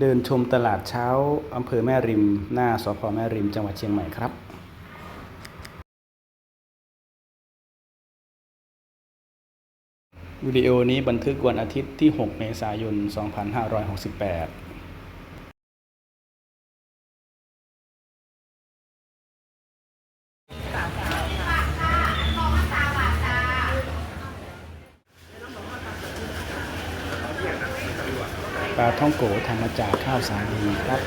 เดินชมตลาดเช้าอำเภอแม่ริม หน้าสพแม่ริม จังหวัดเชียงใหม่ครับวิดีโอนี้บันทึกวันอาทิตย์ที่ 6 เมษายน 2568 ปลาท่องโกทำมาจากข้าวสาลีครับ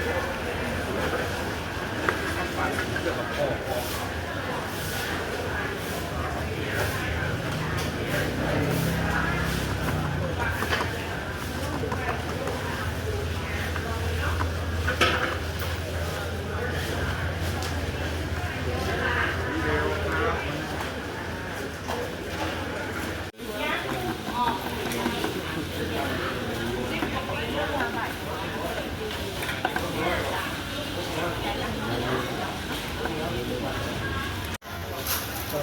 자,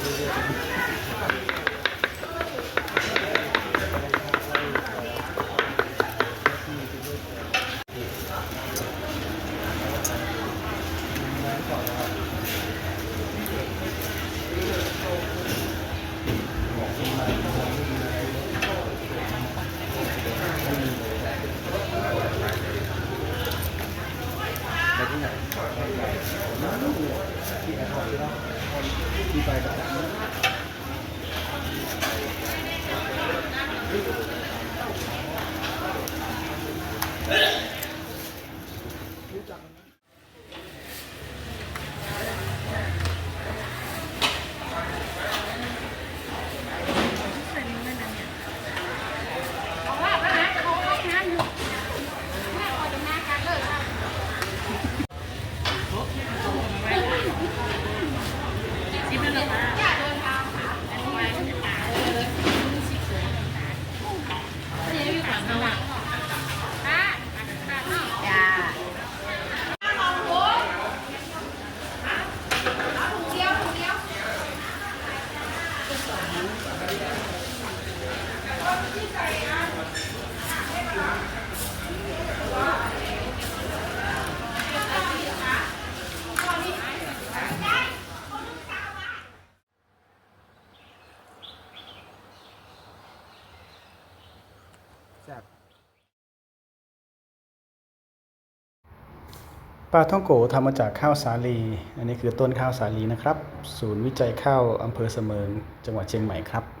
이제 ที่ไปกับ ปลาท่องโกทำมาจากข้าวสาลี อันนี้คือต้นข้าวสาลีนะครับ ศูนย์วิจัยข้าวอำเภอเสมิงจังหวัดเชียงใหม่ครับ